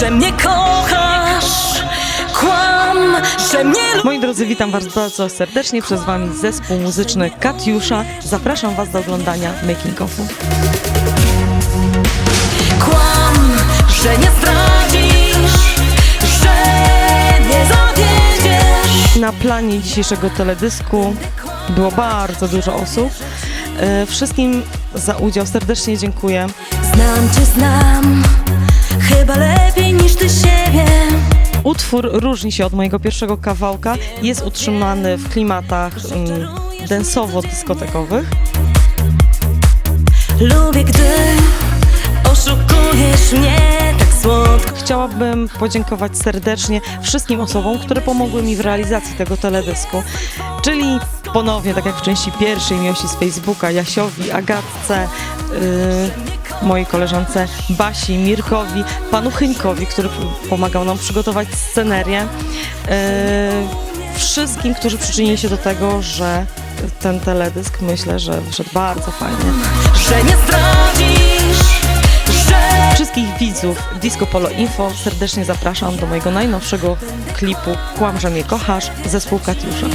że mnie kochasz Kłam, że mnie Moi drodzy, witam Was bardzo serdecznie. Przez Wami zespół muzyczny Katiusza. Zapraszam Was do oglądania making ofu. Kłam, że nie zdradzisz Że nie zawiedziesz Na planie dzisiejszego teledysku było bardzo dużo osób. E, Wszystkim za udział serdecznie dziękuję. Znam cię, znam Utwór różni się od mojego pierwszego kawałka. Jest utrzymany w klimatach mm, densowo-dyskotekowych. Lubię, gdy oszukujesz mnie tak słodko Chciałabym podziękować serdecznie wszystkim osobom, które pomogły mi w realizacji tego teledysku. Czyli ponownie, tak jak w części pierwszej, miłości z Facebooka, Jasiowi, Agatce, yy, mojej koleżance Basi, Mirkowi, panu Chyńkowi, który pomagał nam przygotować scenerię. Yy, wszystkim, którzy przyczynili się do tego, że ten teledysk myślę, że wyszedł bardzo fajnie. Że nie zdradzisz Że Wszystkich widzów Disco Polo Info serdecznie zapraszam do mojego najnowszego klipu Kłam, że mnie kochasz, zespół Katiusza.